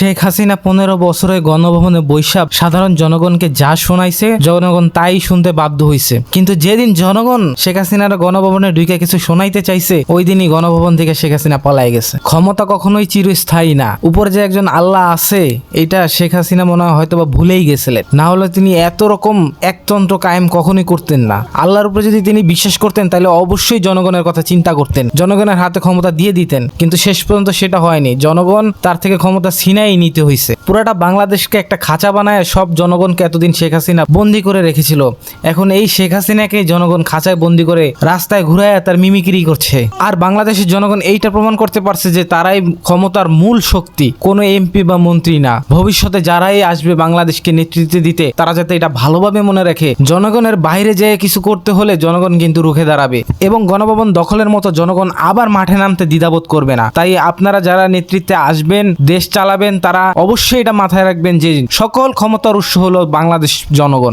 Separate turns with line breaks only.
শেখ হাসিনা পনেরো বছরে গণভবনে বৈশাখ সাধারণ জনগণকে যা শোনাইছে, জনগণ তাই শুনতে বাধ্য হইছে। কিন্তু যেদিন জনগণ শেখ হাসিনার গণভবনে ঢুকে কিছু শোনাইতে চাইছে ওই দিনই গণভবন থেকে শেখ হাসিনা পলাই গেছে। ক্ষমতা কখনোই চিরস্থায়ী না। উপরে যে একজন আল্লাহ আছে, এটা শেখ হাসিনা মনে হয় হয়তো বা ভুলেই গেছিলেন। না হলে তিনি এত রকম একতন্ত্র কায়েম কখনোই করতেন না। আল্লাহর উপরে যদি তিনি বিশ্বাস করতেন, তাহলে অবশ্যই জনগণের কথা চিন্তা করতেন। জনগণের হাতে ক্ষমতা দিয়ে দিতেন। কিন্তু শেষ পর্যন্ত সেটা হয়নি। জনগণ তার থেকে ক্ষমতা ছিনাই নিতে হয়েছে পুরাটা বাংলাদেশকে একটা খাঁচা বানায় সব জনগণকে এতদিন শেখ হাসিনা বন্দি করে রেখেছিল। এখন এই শেখ হাসিনাকে জনগণ খাঁচায় বন্দি করে রাস্তায় ঘুরায় তার মিমিকিরি করছে। আর বাংলাদেশের জনগণ এইটা প্রমাণ করতে পারছে যে তারাই ক্ষমতার মূল শক্তি, কোনো এমপি বা মন্ত্রী না। ভবিষ্যতে যারাই আসবে বাংলাদেশকে নেতৃত্ব দিতে, তারা যাতে এটা ভালোভাবে মনে রাখে। জনগণের বাইরে যেয়ে কিছু করতে হলে জনগণ কিন্তু রুখে দাঁড়াবে। এবং গণভবন দখলের মতো জনগণ আবার মাঠে নামতে দ্বিধাবোধ করবে না। তাই আপনারা যারা নেতৃত্বে আসবেন, দেশ চালাবেন তারা অবশ্যই এটা মাথায় রাখবেন যে সকল ক্ষমতার উৎস হলো বাংলাদেশ জনগণ।